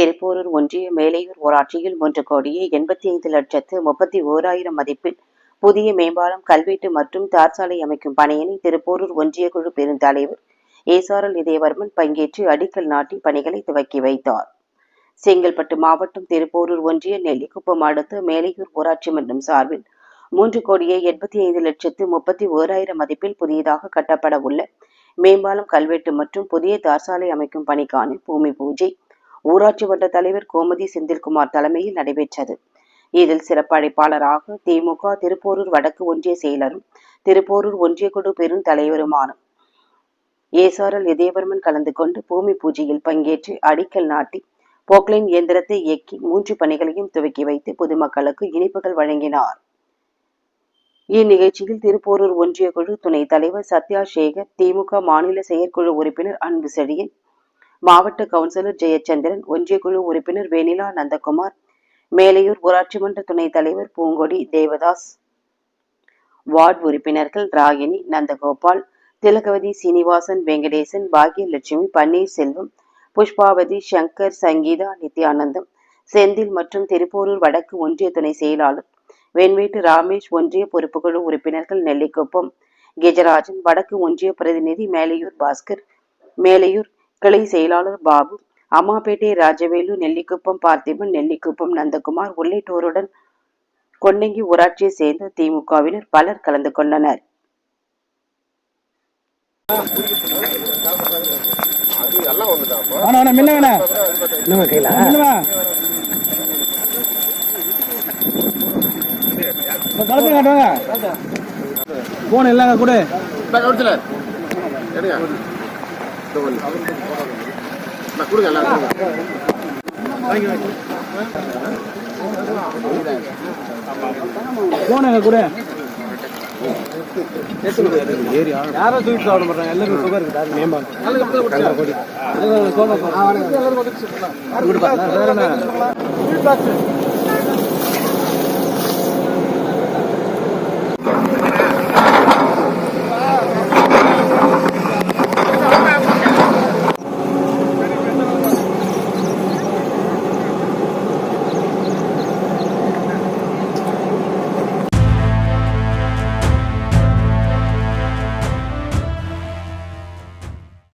திருப்பூரூர் ஒன்றிய மேலையூர் ஊராட்சியில் மூன்று கோடியே எண்பத்தி ஐந்து லட்சத்து முப்பத்தி ஓராயிரம் மதிப்பில் புதிய மேம்பாலம் கல்வீட்டு மற்றும் தார் சாலை அமைக்கும் பணியினை திருப்பூரூர் ஒன்றிய குழு பெருந்தலைவர் ஏசாரல் இதயவர்மன் பங்கேற்று அடிக்கல் நாட்டி பணிகளை துவக்கி வைத்தார். செங்கல்பட்டு மாவட்டம் திருப்போரூர் ஒன்றிய நெல்லிக்குப்பம் அடுத்து மேலையூர் ஊராட்சி மன்றம் சார்பில் மூன்று கோடியே எண்பத்தி ஐந்து லட்சத்து முப்பத்தி ஓராயிரம் மதிப்பில் புதியதாக கட்டப்பட உள்ள மேம்பாலம் கல்வெட்டு மற்றும் புதிய தார்சாலை அமைக்கும் பணிக்கான பூமி பூஜை ஊராட்சி மன்ற தலைவர் கோமதி செந்தில்குமார் தலைமையில் நடைபெற்றது. இதில் சிறப்பழைப்பாளராக திமுக திருப்போரூர் வடக்கு ஒன்றிய செயலரும் திருப்போரூர் ஒன்றிய குழு பெருந்தலைவருமான ஏசாரல் இதயவர்மன் கலந்து கொண்டு பூமி பூஜையில் பங்கேற்று அடிக்கல் நாட்டி போக்லைன் இயந்திரத்தை இயக்கி மூன்று பணிகளையும் துவக்கி வைத்து பொதுமக்களுக்கு இனிப்புகள் வழங்கினார். இந்நிகழ்ச்சியில் திருப்போரூர் ஒன்றிய குழு துணைத் தலைவர் சத்யா சேகர் திமுக மாநில செயற்குழு உறுப்பினர் அன்பு செழியன் மாவட்ட கவுன்சிலர் ஜெயச்சந்திரன் ஒன்றிய குழு உறுப்பினர் வெனிலா நந்தகுமார் மேலையூர் ஊராட்சி மன்ற துணைத் தலைவர் பூங்கொடி தேவதாஸ் வார்டு உறுப்பினர்கள் ராகினி நந்தகோபால் திலகவதி சீனிவாசன் வெங்கடேசன் பாக்யலட்சுமி பன்னீர்செல்வம் புஷ்பாவதி சங்கர் சங்கீதா நித்யானந்தம் செந்தில் மற்றும் திருப்போரூர் வடக்கு ஒன்றிய துணை செயலாளர் வெண்வீட்டு ராமேஷ் ஒன்றிய பொறுப்புக்குழு உறுப்பினர்கள் நெல்லிக்குப்பம் கெஜராஜன் வடக்கு ஒன்றிய பிரதிநிதி மேலையூர் பாஸ்கர் மேலையூர் கிளை செயலாளர் பாபு அம்மாப்பேட்டை ராஜவேலு நெல்லிக்குப்பம் பார்த்திபன் நெல்லிக்குப்பம் நந்தகுமார் உள்ளிட்டோருடன் கொன்னங்கி ஊராட்சியை சேர்ந்த திமுகவினர் பலர் கலந்து கொண்டனர். போன் இல்லைங்க கூட. கவுன்சிலர் கொடுங்க எல்லாம் கொடுங்க. போன் எங்க கூட சாப்பிட மாட்டாங்க. எல்லாருக்கும் சுகர் இருக்கு. மேம்பாலம் வேற என்ன?